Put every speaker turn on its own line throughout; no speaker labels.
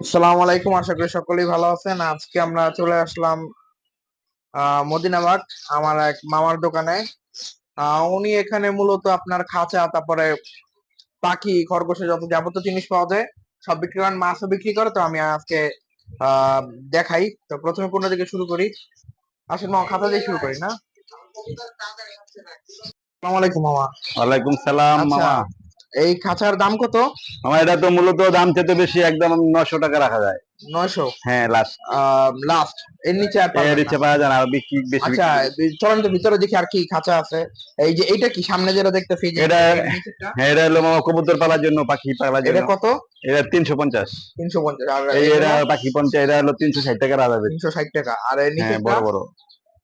আসসালামু আলাইকুম আশা করি সকলেই ভালো আছেন। আজকে আমরা চলে আসলাম মদিনাবাগ আমার এক মামার দোকানে। উনি এখানে মূলত আপনার খাঁচা তারপরে পাখি খরগোশের যত যাবতীয় জিনিস পাওয়া যায় সব বিক্রি করেন মাছও বিক্রি করে তো আমি আজকে আহ দেখাই। তো প্রথমে কোনটা থেকে শুরু করি। আসলে মামা খাতা দিয়ে শুরু করি না? আসসালামু আলাইকুম মামা।
ওয়ালাইকুম সালাম
আচ্ছা।
মামা।
এই খাঁচার দাম কত?
মামা এটা তো মূলত দাম চেয়ে বেশি একদম নশো টাকা রাখা যায়।
নয়শো?
হ্যাঁ লাস্ট
লাস্ট এর নিচে আর
এর
না।
পাওয়া যায় না বিক্রি বেশি
আচ্ছা চলেন তো ভিতরে দেখি আর কি খাঁচা আছে। এই যে এইটা কি? সামনে যেটা দেখতেছি
এটা- হ্যাঁ এটা হলো মামা কবুতর পালার জন্য পাখি পালার
এটা কত?
এটা তিনশো পঞ্চাশ।
তিনশো পঞ্চাশ। আর
এটা পাখি পঞ্চাশ এটা হলো তিনশো ষাট টাকা রাখা যাবে
তিনশো ষাট টাকা। আর নিচে
হ্যাঁ বড় বড়।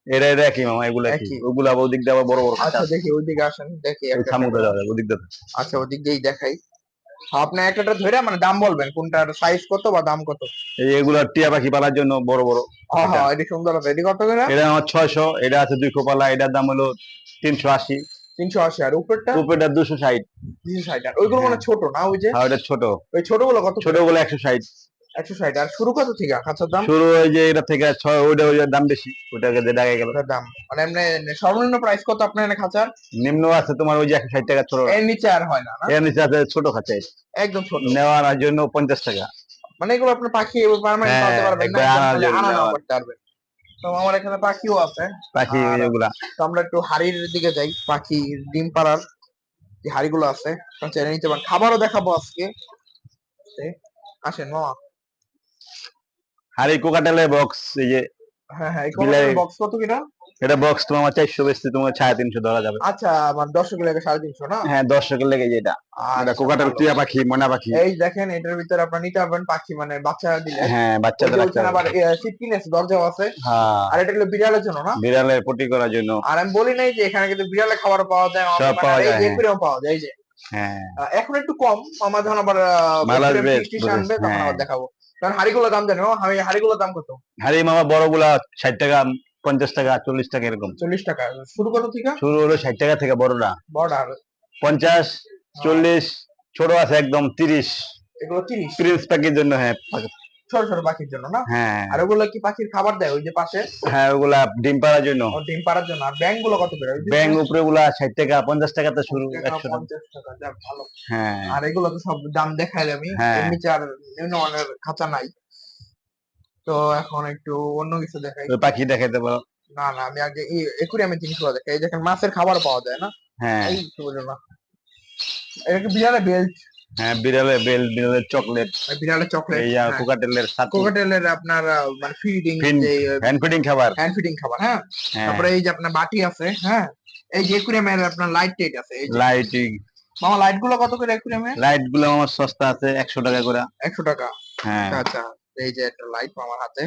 এটা এটা একই মামা এগুলো একই। ওগুলা আবার ওদিক দিয়ে আবার বড় বড়
আচ্ছা দেখি ওইদিকে আসেন দেখি একটা
সামুদ্রে ওদিক দিয়ে
আচ্ছা ওদিক দিয়েই দেখাই। আপনি একটা ধরে মানে দাম বলবেন কোনটার সাইজ কত বা দাম কত?
এই এগুলা টিয়া পাখি পালার জন্য বড় বড়
হ্যাঁ হ্যাঁ এটি সুন্দর আছে। এটি কত করে?
এটা আমার ছয়শো এটা আছে দুইশো পালা এটার দাম হলো তিনশো আশি।
তিনশো আশি আর উপরটা?
উপরেটা দুশো ষাট।
তিনশো ষাট আর ওইগুলো মানে ছোট না ওই যে?
আর এটা ছোট।
ওই ছোটগুলো কত
ছোটগুলো একশো ষাট।
আর শুরু কত থেকে? খাঁচার দাম?
শুরু ওই যে এটা থেকে ছয় ওইটা ওইটার দাম বেশি। ওইটাকে যে দেখা গেল।
দাম। মানে এমনি সর্বনিম্ন প্রাইস কত আপনার খাঁচার?
নিম্ন আছে তোমার ওই যে একশো ষাট টাকা ছোট।
এর নিচে আর হয় না
এর নিচে আছে ছোট
একদম ছোট।
নেওয়ার জন্য পঞ্চাশ টাকা।
মানে এগুলো আপনার পাখি পারমানেন্ট
হ্যাঁ,
পালতে পারবেন না? আনা। করতে পারবেন তো আমার এখানে পাখিও আছে।
পাখি ওইগুলা
তো আমরা একটু হাড়ির দিকে যাই। পাখি ডিম পাড়ার যে হাড়িগুলো আছে আপনারা নিতে পারেন খাবারও দেখাবো আজকে। আসেন মামা
আর এই কোকাটেলের বক্স এই যে
হ্যাঁ হ্যাঁ বক্স কত কিনা
এটা বক্স তোমার চারশো বেশি তোমার সাড়ে তিনশো ধরা যাবে।
আচ্ছা আমার দর্শক লেগে সাড়ে তিনশো না?
হ্যাঁ দর্শকের লেগে যেটা।
আর
এটা টিয়া পাখি ময়না পাখি।
এই দেখেন এটার ভিতরে আপনার নিতে পারবেন পাখি মানে বাচ্চা দিলে।
হ্যাঁ বাচ্চাদের
আবার দরজাও আছে। আর এটা হলো বিড়ালের জন্য না?
বিড়ালের পটি করার জন্য।
আর আমি বলি নাই যে এখানে কিন্তু বিড়ালে খাবার পাওয়া যায়
সব
মানে
পাওয়া যায়।
পাওয়া যায় এই যে।
হ্যাঁ।
এখন একটু কম আমার যখন আবার আনবে তখন। আবার দেখাবো। কারণ হাড়িগুলোর দাম জানো আমি হাড়িগুলোর দাম কত?
হাড়ি মামা বড়গুলা ষাট টাকা পঞ্চাশ টাকা চল্লিশ টাকা এরকম।
চল্লিশ টাকা। শুরু কত থেকে
শুরু হলো ষাট টাকা থেকে বড়টা
বড়টা আর
পঞ্চাশ চল্লিশ ছোট আছে একদম তিরিশ।
এগুলো তিরিশ।
প্রিন্স প্যাকের জন্য হ্যাঁ
ছোট ছোট পাখির জন্য না?
হ্যাঁ।
আর ওগুলো কি পাখির খাবার দেয় ওই যে পাশে?
হ্যাঁ ওগুলা ডিম পাড়ার জন্য।
ডিম পাড়ার জন্য। আর ব্যাংকগুলো কত করে?
ব্যাং উপরে গুলা ষাট টাকা পঞ্চাশ টাকাতে শুরু একশো টাকা
যাক ভালো।
হ্যাঁ।
আর এগুলো তো সব দাম দেখাইলে আমি।
হ্যাঁ।
এর নিচে আর নিম্নমানের খাঁচা নাই। তো এখন একটু অন্য কিছু দেখাই।
পাখি দেখাইতে পারো
না না আমি আগে এই একুরিয়ামের জিনিসগুলো দেখাই। এই দেখেন মাছের খাবার পাওয়া যায় না?
হ্যাঁ।
এই না। এটা কি বিড়ালের বেল্ট
হ্যাঁ বিড়ালের বেল বিড়ালের চকলেট।
বিড়ালের চকলেট
এই কোকাটেলের সাথে
কোকাটেলের আপনার মানে ফিডিং
হ্যান্ড ফিডিং খাবার।
হ্যান্ড ফিডিং খাবার হ্যাঁ।
হ্যাঁ।
তারপরে এই যে আপনার বাটি আছে হ্যাঁ। এই যে একুরিয়ামের আপনার লাইট আছে এই যে।
লাইটিং
মামা লাইটগুলো কত করে একুরিয়ামে
লাইটগুলো আমার সস্তা আছে একশো টাকা করে।
একশো টাকা।
হ্যাঁ।
আচ্ছা এই যে একটা লাইট আমার হাতে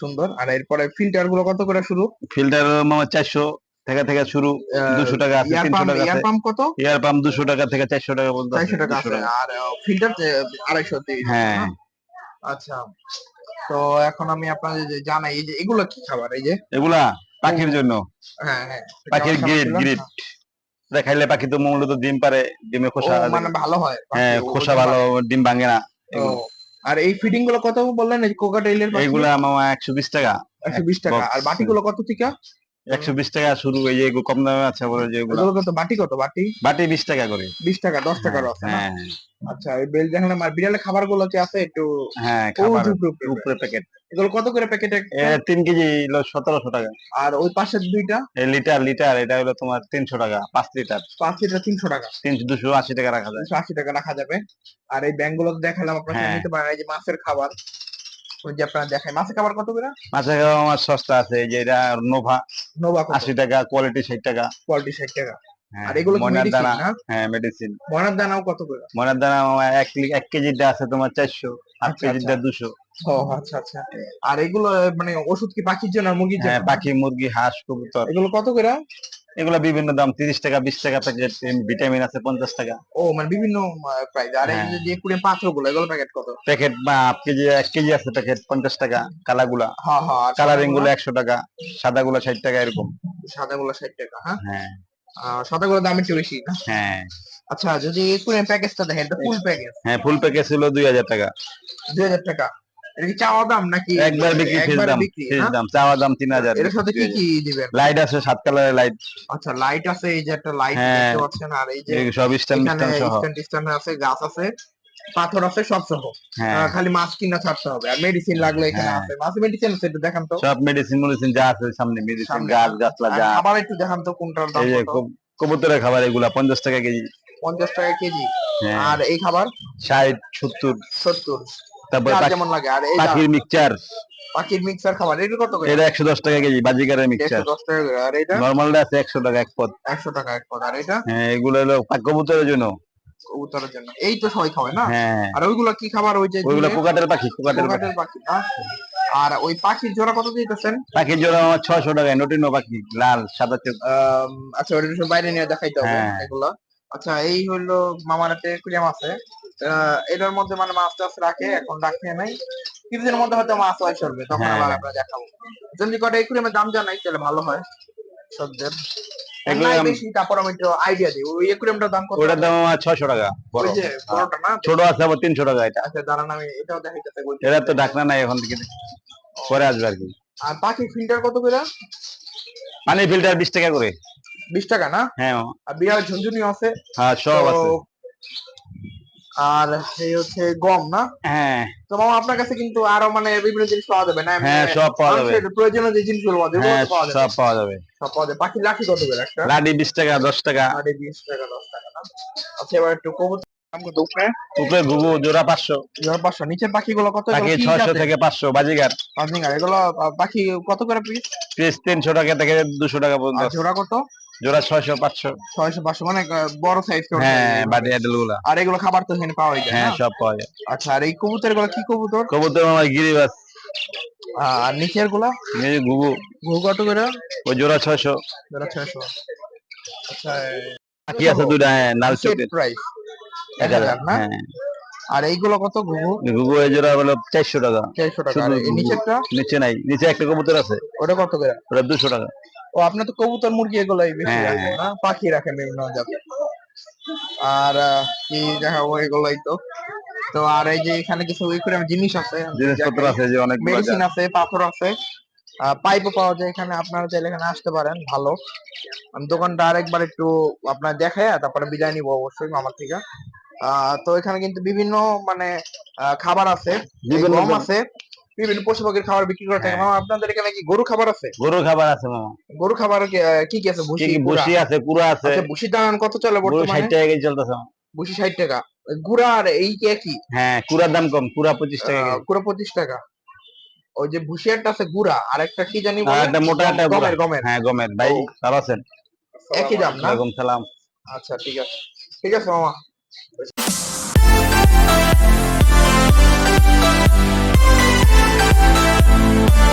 সুন্দর। আর এরপরে ফিল্টারগুলো কত করে শুরু?
ফিল্টার মামা চারশো। থেকে থেকে শুরু দুশো টাকা আছে তিনশো টাকা
ইয়ার পাম্প কত?
এয়ার পাম্প দুশো টাকা থেকে চারশো টাকা পর্যন্ত
চারশো টাকা আছে। আর ফিল্টার আড়াইশো
হ্যাঁ।
আচ্ছা। তো এখন আমি আপনাদের যে জানাই এই যে এগুলো কি খাবার এই যে?
এগুলা পাখির জন্য।
হ্যাঁ হ্যাঁ।
পাখির গ্রিড? গ্রিড। এটা খাইলে পাখি তো মূলত ডিম পারে ডিমে খোসা
মানে ভালো হয়
হ্যাঁ খোসা ভালো ডিম ভাঙে না।
আর এই ফিডিংগুলো কত বললেন? এই কোকাটেইলের
এইগুলা মামা একশো বিশ টাকা।
একশো বিশ টাকা। আর বাটি গুলো কত থেকে
একশো বিশ টাকা শুরু এই যে কম দামে আছে বলে যে
কত? বাটি কত? বাটি?
বাটি বিশ টাকা করে।
বিশ টাকা দশ টাকার আছে
হ্যাঁ।
আচ্ছা এই বেল দেখলাম আর বিড়ালের খাবারগুলো যে আছে একটু
হ্যাঁ খাবার
উপরে,
প্যাকেট
এগুলো কত করে প্যাকেটে
তিন কেজি হলো সতেরোশো টাকা।
আর ওই পাশের দুইটা?
লিটার লিটার এটা হলো তোমার তিনশো টাকা পাঁচ লিটার।
পাঁচ লিটার তিনশো টাকা।
তিনশো দুশো আশি টাকা রাখা
দুশো আশি টাকা রাখা যাবে। আর এই ব্যাংকগুলো দেখালাম আপনারা
হ্যাঁ।
নিতে পারেন এই যে মাছের খাবার। ওই যে আপনারা দেখায় মাছের খাবার কত করে?
মাছের খাবার আমার সস্তা আছে যে এটা নোভা।
নোভা
আশি টাকা কোয়ালিটি ষাট টাকা।
কোয়ালিটি ষাট টাকা।
হ্যাঁ,
আর এগুলো
ময়নার দানা হ্যাঁ মেডিসিন
ময়নার দানাও কত করে?
ময়নার দানা আমার এক এক কেজিটা আছে তোমার চারশো আট
আচ্ছা,
কেজিটা দুশো।
ও আচ্ছা আচ্ছা। আর এগুলো মানে ওষুধ কি পাখির জন্য মুরগির
হ্যাঁ
জন্য?
পাখি মুরগি হাঁস কবুতর।
এগুলো কত করে?
এগুলো বিভিন্ন দাম তিরিশ টাকা বিশ টাকা প্যাকেট ভিটামিন আছে পঞ্চাশ টাকা।
ও মানে বিভিন্ন প্রাইস আর এই
হ্যাঁ।
যে যে কুড়ি পাত্রগুলো এগুলো প্যাকেট কত?
প্যাকেট বা হাফ কেজি এক কেজি আছে প্যাকেট পঞ্চাশ টাকা কালাগুলা
হ্যাঁ হ্যাঁ
কালারিংগুলো একশো টাকা সাদা গুলো ষাট টাকা এরকম।
সাদা গুলো ষাট টাকা হ্যাঁ?
হ্যাঁ।
আহ, সাদাগুলোর দাম একটু বেশি না?
হ্যাঁ।
আচ্ছা যদি একুরিয়াম প্যাকেজটা দেখেন ফুল প্যাকেজ
হ্যাঁ। ফুল প্যাকেজ ছিল দুই হাজার টাকা।
দুই হাজার টাকা। এটা কি চাওয়া দাম নাকি
একবার বিক্রি ফেস দাম চাওয়া দাম তিন হাজার
এর সাথে কি কি দিবেন?
লাইট আছে সাত কালারের লাইট
আচ্ছা লাইট আছে এই যে একটা লাইট
হ্যাঁ।
দেখতে পাচ্ছেন আর এই যে
সব স্ট্যান্ড স্ট্যান্ড সহ।
স্ট্যান্ড স্ট্যান্ড আছে গাছ আছে পাথর আছে সব সহ।
হ্যাঁ।
খালি মাছ কিনা ছাড়তে হবে আর মেডিসিন লাগলে এখানে
হ্যাঁ।
আছে। মাছ মেডিসিন আছে একটু দেখান তো।
সব মেডিসিন মেডিসিন যা আছে সামনে মেডিসিন। গাছ গাছলা
আর
যা।
খাবার একটু দেখান তো কোনটার দাম
কবুতরের খাবার এগুলা পঞ্চাশ টাকা কেজি।
পঞ্চাশ টাকা কেজি।
হ্যাঁ।
আর এই খাবার?
ষাট সত্তর।
সত্তর।
তারপর
আর লাগে। আর এই
পাখির মিক্সচার
পাখির মিক্সার খাবার এটা কত করে?
এটা টাকা কেজি বাজিকারের
দশ টাকা করে। আর এটা
নর্মালটা আছে একশো টাকা এক পদ।
একশো টাকা এক পদ। আর এটা
হ্যাঁ এগুলো হলো কবুতরের জন্য।
কবুতরের জন্য। এই তো সবাই খাওয়ায় না?
হ্যাঁ।
আর ওইগুলো কি খাবার ওই যে
ওইগুলো
দূরে?
কোকাটের পাখি পাখি।
না আর ওই পাখির জোড়া কত দিতেছেন?
পাখির জোড়া আমার ছয়শো টাকায় নটিনো পাখি লাল সাদা চোখ।
আচ্ছা ওটা বাইরে নিয়ে দেখাইতে হবে
হ্যাঁ।
এগুলো। আচ্ছা এই হলো মামার হাতে আছে। এটার মধ্যে মানে মাছ টাছ রাখে এখন রাখে নাই। কিছুদিনের মধ্যে হয়তো মাছ হয় চলবে তখন
হ্যাঁ।
আবার আমরা দেখাবো। যদি কটা একুরিয়ামের দাম জানাই তাহলে ভালো হয় সবদের।
এটা।
আচ্ছা
তো ঢাকনা নাই এখন পরে আসবে আর কি।
আর পাখি ফিল্টার কত করে?
পানি ফিল্টার বিশ টাকা করে।
বিশ টাকা না?
হ্যাঁ।
আর বিড়াল ঝুনঝুনি আছে?
হ্যাঁ সব আছে।
আর এই হচ্ছে গম না?
হ্যাঁ।
তো মামা আপনার কাছে কিন্তু আরও মানে বিভিন্ন জিনিস পাওয়া যাবে না?
হ্যাঁ সব পাওয়া যাবে।
প্রয়োজনীয় যে জিনিসগুলো পাওয়া যাবে
হ্যাঁ
পাওয়া যাবে
সব পাওয়া যাবে।
সব পাওয়া যাবে। পাখির লাঠি কত করে? একটা?
লাডি বিশ টাকা দশ টাকা।
লাঠি বিশ টাকা দশ টাকা না? আচ্ছা এবার একটু কবুতর দাম কত উপরে?
উপরে ঘুঘু জোড়া পাঁচশো।
জোড়া পাঁচশো। নিচের পাখিগুলো কত?
পাখি ছয়শো থেকে পাঁচশো বাজিগার।
পাঁচদিন এগুলো পাখি কত করে পিস
পিস তিনশো টাকা থেকে দুশো টাকা পর্যন্ত।
জোড়া কত?
জোড়া ছয়শো পাঁচশো।
ছয়শো পাঁচশো মানে বড় সাইজ
হ্যাঁ বাটি আডেলগুলা
আর এগুলো খাবার তো এখানে পাওয়া যায়
হ্যাঁ সব পাওয়া যায়।
আচ্ছা আর এই কবুতরগুলো কি কবুতর?
কবুতর আমার গিরিবাস।
আর নিচেরগুলা
এই ঘুঘু।
ঘু কত করে?
ওই জোড়া ছয়শো।
জোড়া ছয়শো। আচ্ছা
পাখি আছে দুইটা হ্যাঁ চোখের
প্রাইস।
এক হাজার হ্যাঁ।
আর এইগুলো কত ঘুঘু?
ঘুঘু এই জোড়া হলো চারশো টাকা।
চারশো টাকা।
ঘুঘু।
নিচেরটা?
নিচে নাই নিচে একটা কবুতর আছে।
ওটা কত করে?
ওটা দুশো টাকা।
ও আপনার তো কবুতর মুরগি এগুলাই বেশি
হ্যাঁ।
রাখেন না পাখি রাখেন বিভিন্ন জাতের। আর কি দেখাবো এগুলাই তো। তো আর এই যে এখানে কিছু একুরিয়াম জিনিস আছে
জিনিসপত্র আছে যে অনেক
মেডিসিন আছে পাথর আছে পাইপও পাওয়া যায় এখানে আপনারা চাইলে এখানে আসতে পারেন ভালো। আমি দোকানটা আরেকবার একটু আপনার দেখায় তারপরে বিদায় নিবো অবশ্যই মামার থেকে। আহ, তো এখানে কিন্তু বিভিন্ন মানে খাবার আছে গম আছে বিভিন্ন পশু পাখির খাবার বিক্রি করে
হ্যাঁ। থাকে।
মামা আপনাদের এখানে কি গরু খাবার আছে?
গরু খাবার আছে মামা।
গরু খাবার কি কি আছে? ভুসি
ভুসি আছে কুড়া আছে।
আচ্ছা, ভুসি দাম কত চলে বর্তমানে?
60 টাকা কেজি চলতেছে
ভুসি 60 টাকা। কুড়া আর এই কে কি
হ্যাঁ কুড়ার দাম কম কুড়া 25 টাকা
কুড়া 25 টাকা। ওই যে ভুসি একটা আছে গুড়া। আর একটা কি জানি বলে?
একটা মোটা একটা
গমের গমের।
হ্যাঁ গমের। ভাই ভালো আছেন?
একই দাম না?
ওয়ালাইকুম সালাম।
আচ্ছা ঠিক আছে। ঠিক আছে মামা।